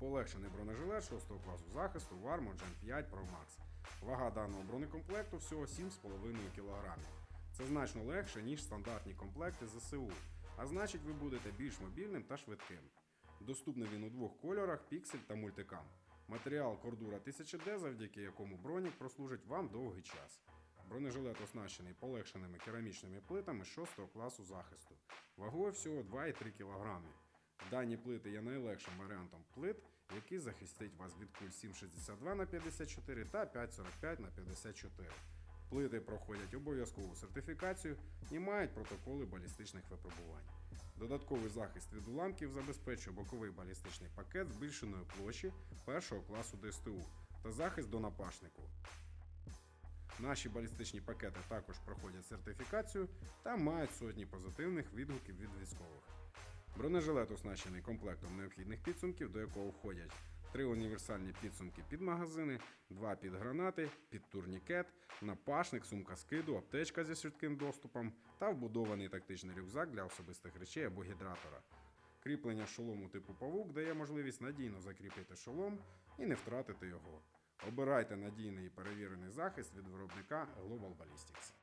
Полегшений бронежилет 6 класу захисту Warmo Gen 5 Pro Max. Вага даного бронекомплекту всього 7,5 кг. Це значно легше, ніж стандартні комплекти ЗСУ, а значить ви будете більш мобільним та швидким. Доступний він у двох кольорах піксель та мультикам. Матеріал кордура 1000D, завдяки якому бронік прослужить вам довгий час. Бронежилет оснащений полегшеними керамічними плитами 6 класу захисту, вагою всього 2,3 кг. Дані плити є найлегшим варіантом плит, який захистить вас від куль 7,62 на 54 та 5,45 на 54. Плити проходять обов'язкову сертифікацію і мають протоколи балістичних випробувань. Додатковий захист від уламків забезпечує боковий балістичний пакет збільшеної площі першого класу ДСТУ та захист до напашнику. Наші балістичні пакети також проходять сертифікацію та мають сотні позитивних відгуків від військових. Бронежилет оснащений комплектом необхідних підсумків, до якого входять три універсальні підсумки під магазини, два під гранати, під турнікет, напашник, сумка скиду, аптечка зі швидким доступом та вбудований тактичний рюкзак для особистих речей або гідратора. Кріплення шолому типу павук дає можливість надійно закріпити шолом і не втратити його. Обирайте надійний і перевірений захист від виробника Global Ballistics.